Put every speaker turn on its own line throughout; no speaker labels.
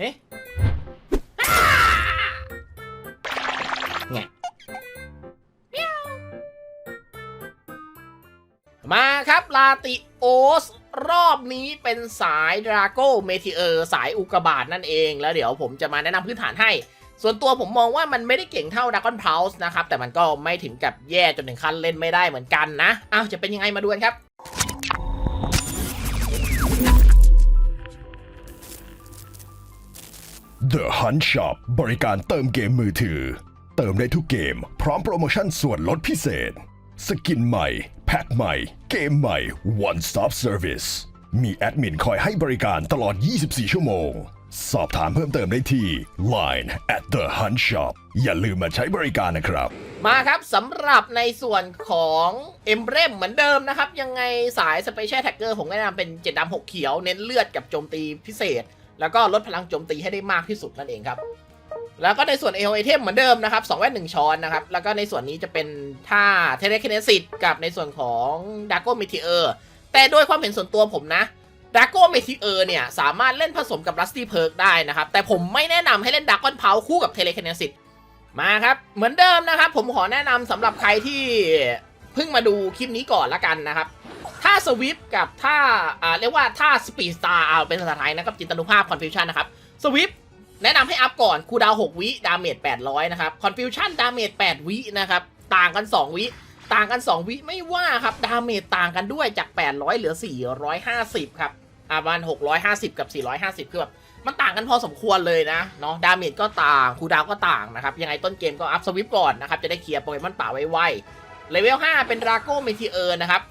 เฮ้ยไงมาครับลาติโอสรอบนี้เป็นสายดราโก้เมทิเออร์สายอุกบาตนั่นเองแล้วเดี๋ยวผมจะมาแนะนำพื้นฐานให้ ส่วนตัวผมมองว่ามันไม่ได้เก่งเท่าด r a ก o n p u l s e นะครับ แต่มันก็ไม่ถึงกับแย่จนถึงขั้นเล่นไม่ได้เหมือนกันนะอ้าวจะเป็นยังไงมาดูกันครับ
The Hunt Shop บริการเติมเกมมือถือ เติมได้ทุกเกม พร้อมโปรโมชั่นส่วนลดพิเศษ สกินใหม่ แพ็คใหม่ เกมใหม่ One Stop Service มีแอดมินคอยให้บริการตลอด 24 ชั่วโมง สอบถามเพิ่มเติมได้ที่ Line at the Hunt Shop อย่าลืมมาใช้บริการนะครับ
มาครับสำหรับในส่วนของเอ็มเบรมเหมือนเดิมนะครับ ยังไงสายสเปเชียลแท็กเกอร์ผมแนะนำเป็นเจ็ดดำหกเขียว เน้นเลือดกับโจมตีพิเศษ แล้วก็ลดพลังโจมตีให้ได้มากที่สุดนั่นเองครับ แล้วก็ในส่วนเอ o ไอเทมเหมือนเดิมนะครับ2แว่น1ช้อนนะครับ แล้วก็ในส่วนนี้จะเป็นท่าเทเลคเนซิตกับในส่วนของดาร์โกเมทิเออร์แต่โดยความเห็นส่วนตัวผมนะดาร์โกเมทิเออร์เนี่ยสามารถเล่นผสมกับรัสตี้เพิร์กได้นะครับ แต่ผมไม่แนะนำให้เล่นดาร์กอนเพาคู่กับเทเลคเนซิตมาครับ เหมือนเดิมนะครับ ผมขอแนะนำสำหรับใครที่เพิ่งมาดูคลิปนี้ก่อนละกันนะครับ ถ้าสวิฟกับถ้าอ่าเรียกว่าถ้าสปีดสตาร์เอาเป็นภาษาไทยนะครับจินตนุภาพคอนฟิวชันนะครับสวิฟแนะนำให้อัพก่อนคูดาว 6 วิ ดาเมจ 800 นะครับคอนฟิวชันดาเมจ 8 วินะครับ ต่างกัน 2 วิ ต่างกัน 2 วิไม่ว่าครับ ดาเมจต่างกันด้วยจาก 800 เหลือ 450 ครับอ่าประมาณ650 กับ 450 คือแบบมันต่างกันพอสมควรเลยนะเนาะดาเมจก็ต่างคูดาวก็ต่างนะครับ ยังไงต้นเกมก็อัพสวิปก่อนนะครับ จะได้เคลียร์โปเกมอนป่าไวๆเลเวล 5 เป็นราโก้เมทิเออร์นะครับ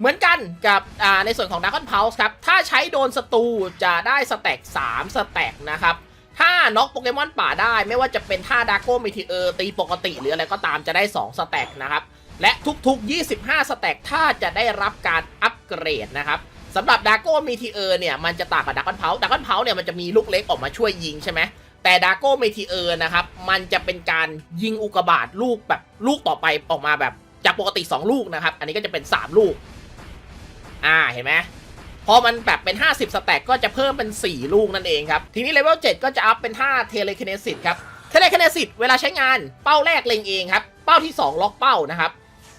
เหมือนกันกับในส่วนของด r a ก o n p u l s e ครับ ถ้าใช้โดนศัตรูจะได้สแต็ก3สแต็กนะครับ ถ้าน็อกโปเกมอนป่าได้ไม่ว่าจะเป็นท่าดาโก้เมทิเออร์ตีปกติหรืออะไรก็ตามจะได้ 2 สแต็กนะครับ และทุกๆ 25 สแต็กถ้าจะได้รับการอัปเกรดนะครับสำหรับดาโก้เมทิเออร์เนี่ยมันจะต่างกับดากอนเพาดากอนเพาเนี่ยมันจะมีลูกเล็กออกมาช่วยยิงใช่ไหมแต่ดาโก้เมทิเออร์นะครับ มันจะเป็นการยิงอุกกาบาตลูกแบบลูกต่อไปออกมาแบบจากปกติ 2 ลูกนะครับ อันนี้ก็จะเป็น 3 ลูก อ่าเห็นไหมพอมันแบบเป็น 50 สแต็กก็จะเพิ่มเป็น 4 ลูกนั่นเองครับ ทีนี้เลเวล7ก็จะอัพเป็นท่าเทเลคเนซิสครับเทเลคเนซิสเวลาใช้งานเป้าแรกเล็งเองครับ เป้าที่ 2 ล็อกเป้านะครับ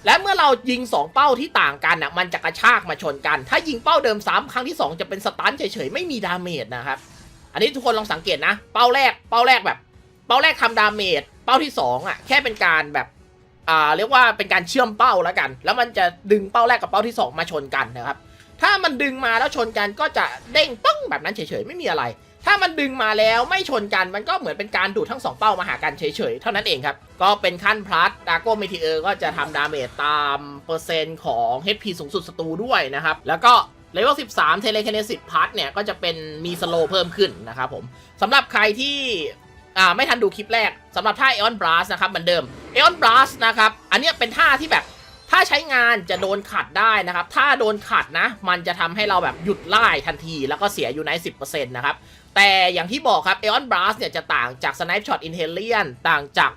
และเมื่อเรายิง 2 เป้าที่ต่างกันอะมันจะกระชากมาชนกัน ถ้ายิงเป้าเดิมซ้ำครั้งที่ 2 จะเป็นสตันเฉยๆ ไม่มีดาเมจนะครับ อันนี้ทุกคนลองสังเกตนะ เป้าแรก เป้าแรกแบบ เป้าแรกทำดาเมจ เป้าที่ 2อะแค่เป็นการแบบ อ่าเรียกว่าเป็นการเชื่อมเป้าแล้วกัน แล้วมันจะดึงเป้าแรกกับเป้าที่ 2 มาชนกันนะครับ ถ้ามันดึงมาแล้วชนกันก็จะเด้งป้งแบบนั้นเฉยๆไม่มีอะไร ถ้ามันดึงมาแล้วไม่ชนกันมันก็เหมือนเป็นการดูดทั้งสองเป้ามาหากันเฉยๆเท่านั้นเองครับ ก็เป็นขั้นพลัสดาโก้เมทิเออร์ก็จะทำดาเมจตามเปอร์เซ็นต์ของ HP สูงสุดศัตรูด้วยนะครับ แล้วก็เลเวล 13 เทเลคเนสิตพัทเนี่ย ก็จะเป็นมีสโลเพิ่มขึ้นนะครับผมสำหรับใครที่อ่าไม่ทันดูคลิปแรกสำหรับท่าเอออนบลัสนะครับเหมือนเดิม เอออนบลัสนะครับ อันนี้เป็นท่าที่แบบถ้าใช้งานจะโดนขัดได้นะครับ ถ้าโดนขัดนะ มันจะทำให้เราแบบหยุดไล่ทันที แล้วก็เสียอยู่ใน 10%นะครับ แต่อย่างที่บอกครับเอออนบลัสเนี่ยจะต่างจากสไนป์ช็อตอินเทเลียนต่างจาก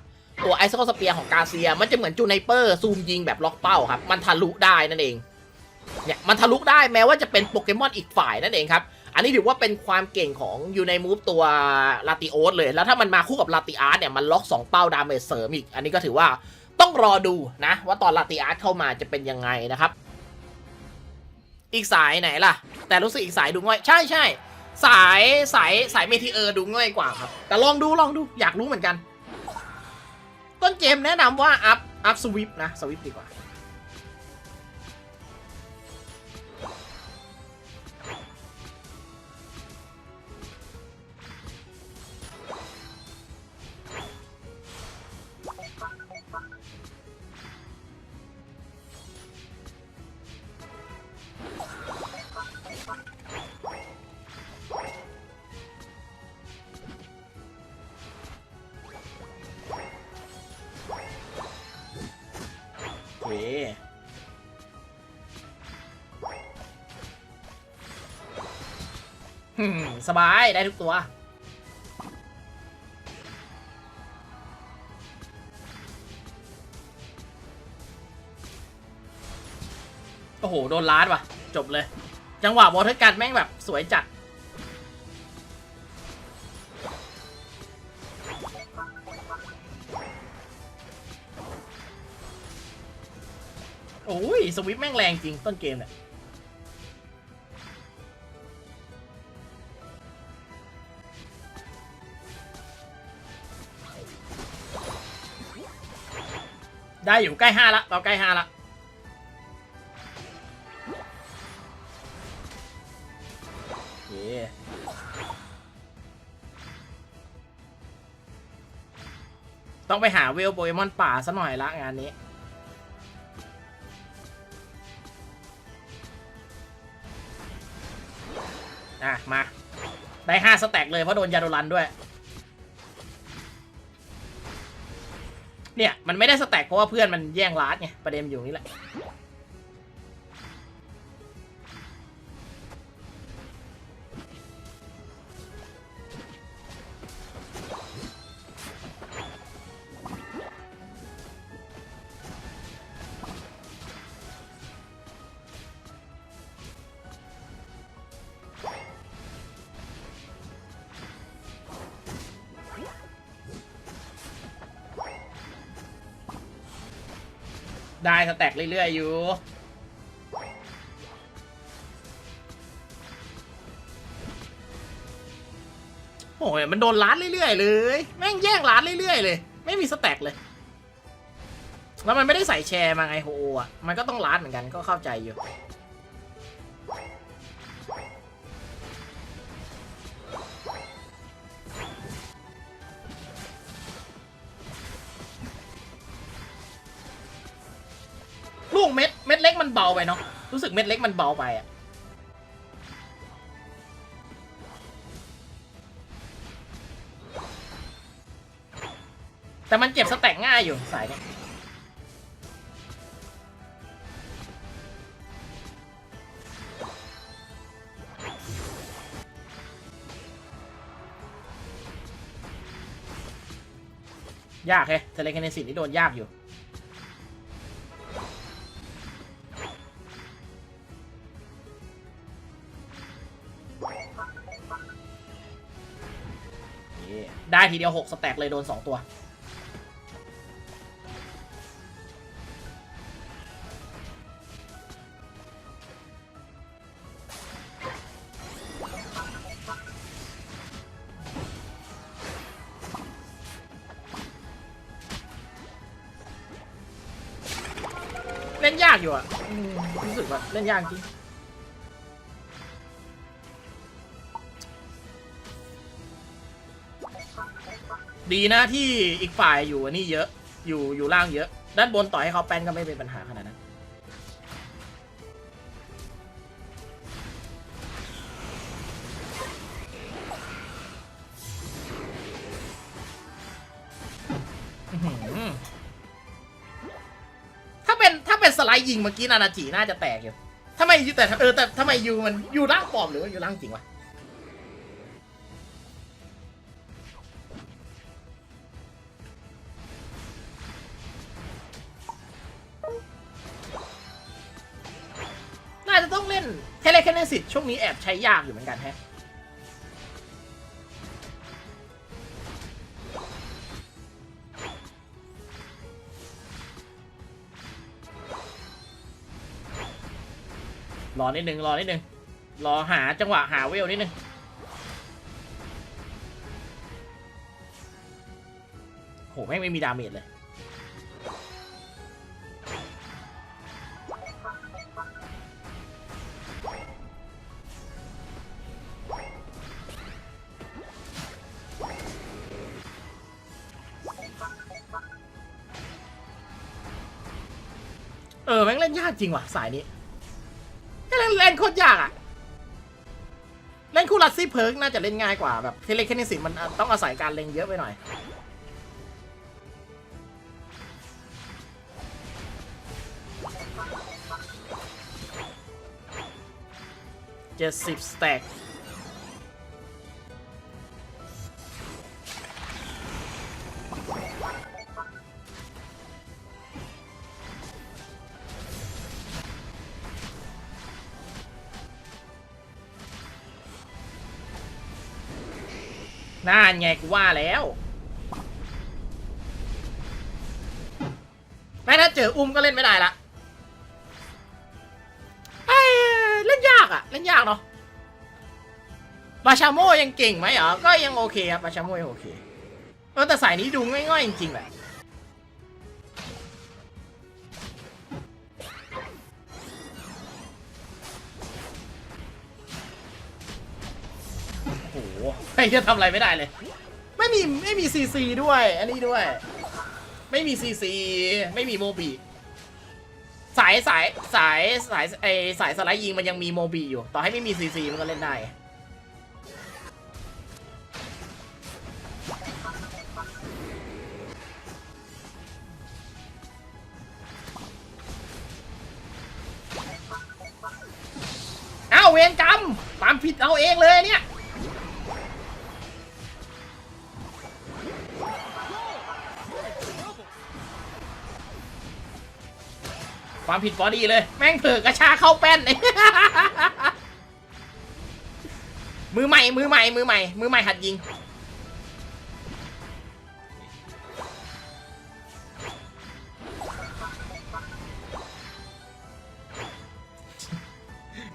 ตัวไอซ์โคสเปียของกาเซีย มันจะเหมือนจูไนเปอร์ซูมยิงแบบล็อกเป้าครับ มันทะลุได้นั่นเองเนี่ยมันทะลุได้แม้ว่าจะเป็นโปเกมอนอีกฝ่ายนั่นเองครับ อันนี้ถือว่าเป็นความเก่งของยูในมูฟตัวลาติโอสเลย แล้วถ้ามันมาคู่กับลาติอาร์ตเนี่ยมันล็อก 2 เป้าดาเมจเสริมอีก อันนี้ก็ถือว่าต้องรอดูนะ ว่าตอนลาติอาร์ตเข้ามาจะเป็นยังไงนะครับ อีกสายไหนล่ะ แต่รู้สึกอีกสายดูง่อย ใช่ใช่สายสายสายเมทิเออร์ดูง่อยกว่าครับ แต่ลองดูลองดูอยากรู้เหมือนกัน ต้นเกมแนะนำว่าอัพอัพสวิปนะสวิปดีกว่า สบายได้ทุกตัว โอ้โห โดนล้านว่ะ จบเลย จังหวะวอเทอร์การ์ดแม่งแบบสวยจัดโอ้ย สวิปแม่งแรงจริงต้นเกมเนี่ย ได้อยู่ใกล้ห้าละเราใกล้ห้าละเคต้องไปหาเวลโปเกมอนป่าซะหน่อยละงานนี้ อะ มา ได้ห้าสแต็กเลยเพราะโดนยาโดรันด้วย เนี่ยมันไม่ได้สแต็กเพราะว่าเพื่อนมันแย่งลาดไงประเด็นอยู่นี่แหละ ได้สแต็กเรื่อยๆอยู่ โอ้ยมันโดนล้านเรื่อยๆเลย แม่งแย่งล้านเรื่อยๆเลย ไม่มีสแต็กเลย แล้วมันไม่ได้ใส่แชร์มาไงโหอะ มันก็ต้องล้านเหมือนกันก็เข้าใจอยู่ เม็ดเล็กมันเบาไปเนาะรู้สึกเม็ดเล็กมันเบาไปอะแต่มันเก็บสแต็กง่ายอยู่สายเนี้ยยากแฮะเทเลคเนสิตนี่โดนยากอยู่ ทีเดียว 6 สแต็กเลยโดน 2 ตัว เล่นยากอยู่อะ รู้สึกว่าเล่นยากจริง ดีนะที่อีกฝ่ายอยู่อันนี่เยอะ อยู่อยู่ล่างเยอะ ด้านบนต่อให้เขาแป้นก็ไม่เป็นปัญหาขนาดนั้น ถ้าเป็นถ้าเป็นสไลด์ยิงเมื่อกี้นานาจิน่าจะแตกอยู่ทำไมยูแต่เออแต่ทำไมยูมันอยู่ล่างปลอมหรือว่าอยู่ล่างจริงวะ เทเลคเนสิตช่วงนี้แอบใช้ยากอยู่เหมือนกันแฮะรอนิดนึงรอนิดนึงรอหาจังหวะหาเวลนิดนึงโหแม่งไม่มีดาเมจเลย จริงว่ะสายนี้เล่นเล่นโคตรยากอะเล่นคู่รัสซี่เพิร์กน่าจะเล่นง่ายกว่าแบบเทเลคเนสิมันต้องอาศัยการเล็งเยอะไปหน่อยเจ็ดสิบสแต็ก น่าแงกูว่าแล้วแม้ถ้าเจออุ้มก็เล่นไม่ได้ละไอเล่นยากอะเล่นยากเนาะบาชาโมยังเก่งไหมเหรอ ก็ยังโอเคครับบาชาโมยังโอเคแต่สายนี้ดูง่ายๆจริงๆแหละ หไอ้จะทำอะไรไม่ได้เลย ไม่มีไม่มีซีซีด้วย อันนี้ด้วย ไม่มีซีซีไม่มีโมบีสายสายสายสายไอสายสไลด์ยิงมันยังมีโมบีอยู่ ต่อให้ไม่มีซีซีมันก็เล่นได้เอ้าเวรกรรมตามผิดเอาเองเลยเนี่ย ความผิดพอดีเลย แม่งเผลอกระชาเข้าแป้นมือใหม่ มือใหม่ มือใหม่ มือใหม่หัดยิง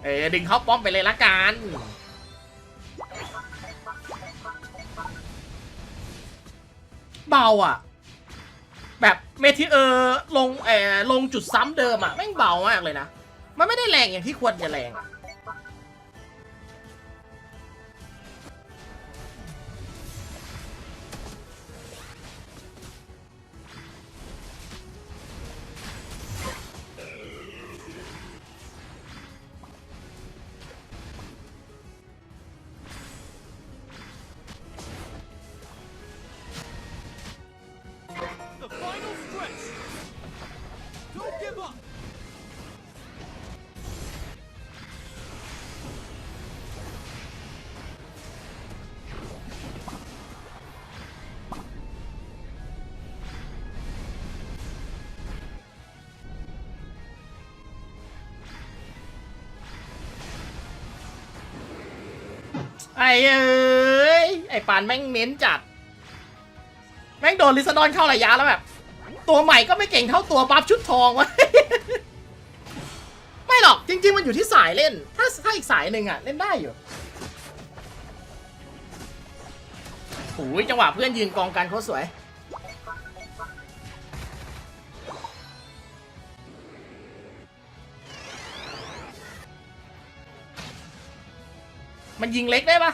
เออดึงเข้าป้อมไปเลยละกันเบาอะ แบบเมทิเออร์ลงเออลงจุดซ้ำเดิมอะแม่งเบามากเลยนะ มันไม่ได้แรงอย่างที่ควรจะแรงอะ ไอ้เอ้ยไอ้ปานแม่งเน้นจัด แม่งโดนลิซาดอนเข้าระยะแล้วแบบ ตัวใหม่ก็ไม่เก่งเท่าตัวบัฟชุดทองวะไม่หรอกจริง ๆ มันอยู่ที่สายเล่น ถ้าถ้าอีกสายหนึ่งอะเล่นได้อยู่โอ้ยจังหวะเพื่อนยืนกองกันโคตรสวย มันยิงเล็กได้ปะ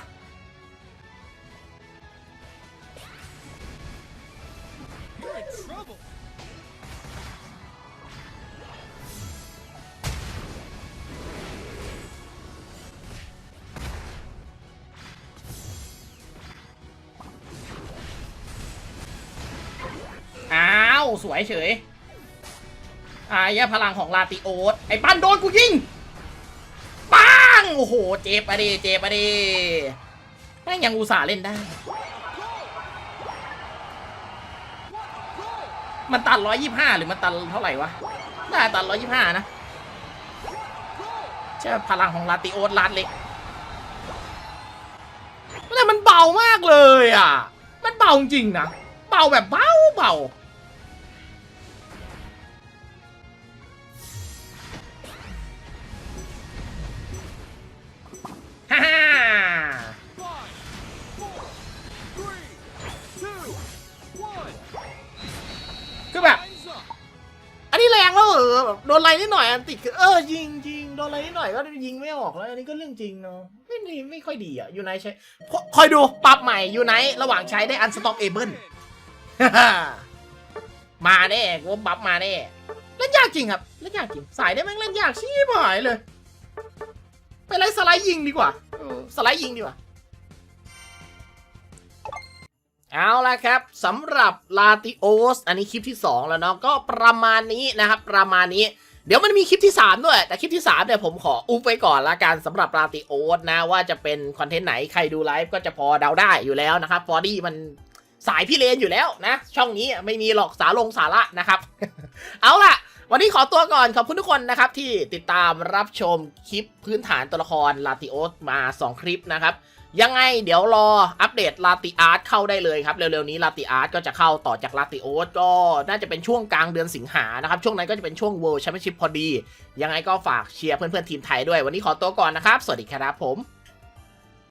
อ้าว สวยเฉยอายะพลังของลาติโอสไอ้ปั้นโดนกูยิง งโอ้โห เจ็บอะดิเจ็บอะดิแม่งยังอุตส่าห์เล่นได้ มันตันร้อยยี่ห้าหรือมันตันเท่าไหร่วะ น่าตันร้อยยี่ห้านะใช่พลังของลาติโอสลาดเล็กแต่มันเบามากเลยอะ มันเบาจริงนะ เบาแบบเบาเบา ฮ่าฮ่าคือแบบ อันนี้แรงแล้วเหรอแบบโดนอะไรนิดหน่อยอันติดคือเออยิงจริงโดนอะไรนิดหน่อยก็ยิงไม่ออกแล้ว อันนี้ก็เรื่องจริงเนาะไม่ดีไม่ค่อยดีอะยูไนใช้คอยดูปรับใหม่ยูไนระหว่างใช้ได้อันสต็อปเอเบิลมาแน่กูว่าบัฟมาแน่เล่นยากจริงครับ เล่นยากจริง สายได้แม่งเล่นยากชี้หายเลย ไปไล่สไลด์ยิงดีกว่าเออสไลด์ยิงดีกว่า เอาละครับสำหรับลาติโอส อันนี้คลิปที่ 2 แล้วเนาะก็ประมาณนี้นะครับ ประมาณนี้เดี๋ยวมันมีคลิปที่ 3 ด้วย แต่คลิปที่ 3 เนี่ยผมขออุบไว้ก่อนละกันสำหรับลาติโอสนะ ว่าจะเป็นคอนเทนต์ไหนใครดูไลฟ์ก็จะพอเดาได้อยู่แล้วนะครับฟอดี้มันสายพี่เลนอยู่แล้วนะ ช่องนี้ไม่มีหรอกสาลงสาระนะครับ เอาล่ะ วันนี้ขอตัวก่อนขอบคุณทุกคนนะครับที่ติดตามรับชมคลิปพื้นฐานตัวละครลาติโอสมา 2 คลิปนะครับ ยังไงเดี๋ยวรออัปเดตลาติอาร์ตเข้าได้เลยครับเร็วๆนี้ลาติอาร์ตก็จะเข้าต่อจากลาติโอสก็น่าจะเป็นช่วงกลางเดือนสิงหานะครับ ช่วงนั้นก็จะเป็นช่วง World Championship พอดี ยังไงก็ฝากเชียร์เพื่อนๆทีมไทยด้วย วันนี้ขอตัวก่อนนะครับ สวัสดีครับผม